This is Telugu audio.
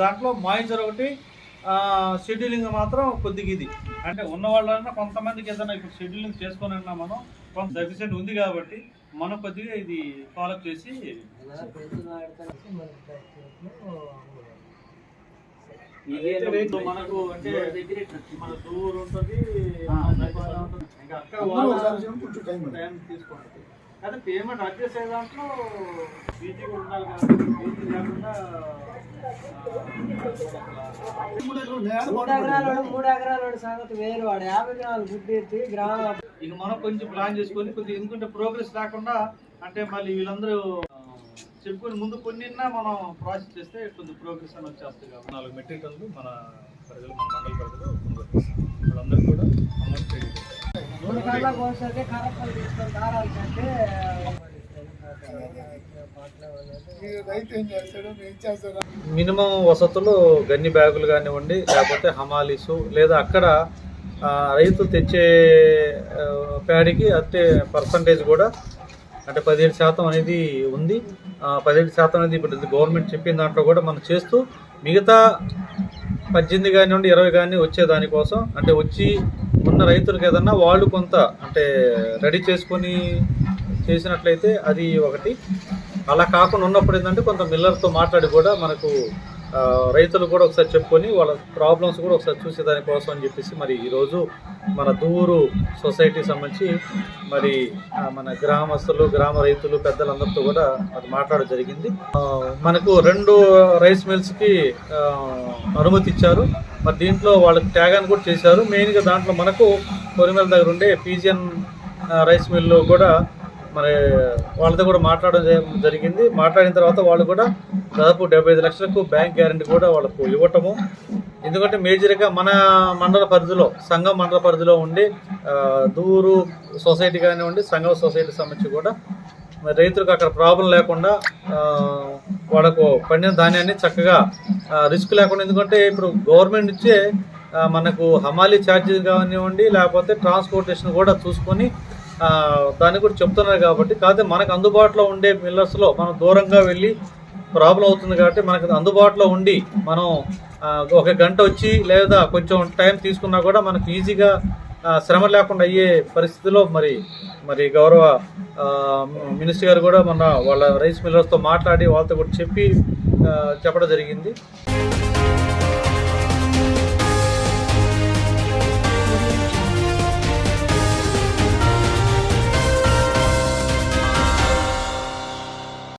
దాంట్లో మాయిచర్ ఒకటి షెడ్యూలింగ్ మాత్రం కొద్దిగా ఇది. అంటే ఉన్న వాళ్ళన్నా కొంతమందికి ఏదైనా ఇప్పుడు షెడ్యూలింగ్ చేసుకొని అన్నా మనం కొంత డెఫిషియెంట్ ఉంది కాబట్టి మనం కొద్దిగా ఇది ఫాలో చేసి మనకు అంటే మన దూరు ఉంటుంది ఇంకా అక్కడ టైం పేమెంట్ అడ్జస్ట్ అయ్యే దాంట్లో బీజీ ఉండాలి కాబట్టి బీజీ లేకుండా మూడు ఎకరాలు మూడు ఎకరాల సంగతి వేరు. వాడు యాభై గ్రాములు గ్రామ ఇక మనం కొంచెం ప్లాన్ చేసుకొని కొద్దిగా ఎందుకంటే ప్రోగ్రెస్ లేకుండా అంటే మళ్ళీ వీళ్ళందరూ చెప్పుకొని ముందు కొన్నిన్నా మనం ప్రాసెస్ చేస్తే కొంచెం ప్రోగ్రెస్ అని వచ్చేస్తుంది కాబట్టి. నాలుగు మెట్రిక్ టన్నులు మన ప్రజలు మన మండల ప్రజలు వాళ్ళందరూ కూడా అమౌంట్. మూడు తీసుకొని దారాలు మినిమం వసతులు గన్ని బ్యాగులు కానివ్వండి లేకపోతే హమాలీసు లేదా అక్కడ రైతు తెచ్చే ఆ, ప్యాడీకి అంతే పర్సంటేజ్ కూడా అంటే పదిహేడు శాతం అనేది ఉంది. పదిహేడు శాతం అనేది ఇప్పుడు గవర్నమెంట్ చెప్పిన దాంట్లో కూడా మనం చేస్తూ మిగతా పద్దెనిమిది కానివ్వండి ఇరవై కానీ వచ్చే దానికోసం అంటే వచ్చి ఉన్న రైతులకు ఏదన్నా వాళ్ళు కొంత అంటే రెడీ చేసుకొని చేసినట్లయితే అది ఒకటి. అలా కాకుండా ఉన్నప్పుడు ఏంటంటే కొంత మిల్లర్తో మాట్లాడి కూడా మనకు రైతులు కూడా ఒకసారి చెప్పుకొని వాళ్ళ ప్రాబ్లమ్స్ కూడా ఒకసారి చూసే దానికోసం అని చెప్పేసి మరి ఈరోజు మన దూరు సొసైటీ సంబంధించి మరి మన గ్రామస్తులు గ్రామ రైతులు పెద్దలందరితో కూడా అది మాట్లాడడం జరిగింది. మనకు రెండు రైస్ మిల్స్కి అనుమతి ఇచ్చారు. మరి దీంట్లో వాళ్ళకి ట్యాగాన్ కూడా చేశారు. మెయిన్గా దాంట్లో మనకు కొరిమెల దగ్గర ఉండే పీజియన్ రైస్ మిల్లు కూడా మరి వాళ్ళతో కూడా మాట్లాడడం జరిగింది. మాట్లాడిన తర్వాత వాళ్ళు కూడా దాదాపు డెబ్బై ఐదు లక్షలకు బ్యాంక్ గ్యారంటీ కూడా వాళ్ళకు ఇవ్వటము. ఎందుకంటే మేజర్గా మన మండల పరిధిలో సంఘం మండల పరిధిలో ఉండి దూరు సొసైటీ కానివ్వండి సంఘం సొసైటీ సంబంధించి కూడా మరి రైతులకు అక్కడ ప్రాబ్లం లేకుండా వాళ్ళకు పండిన ధాన్యాన్ని చక్కగా రిస్క్ లేకుండా ఎందుకంటే ఇప్పుడు గవర్నమెంట్ ఇచ్చే మనకు హమాలీ ఛార్జీలు కానివ్వండి లేకపోతే ట్రాన్స్పోర్టేషన్ కూడా చూసుకొని దాన్ని కూడా చెప్తున్నారు కాబట్టి కాకపోతే మనకు అందుబాటులో ఉండే మిల్లర్స్లో మనం దూరంగా వెళ్ళి ప్రాబ్లం అవుతుంది కాబట్టి మనకు అందుబాటులో ఉండి మనం ఒక గంట వచ్చి లేదా కొంచెం టైం తీసుకున్నా కూడా మనకు ఈజీగా శ్రమ లేకుండా అయ్యే పరిస్థితిలో మరి మరి గౌరవ మినిస్టర్ గారు కూడా మన వాళ్ళ రైస్ మిల్లర్స్తో మాట్లాడి వాళ్ళతో కూడా చెప్పి చెప్పడం జరిగింది.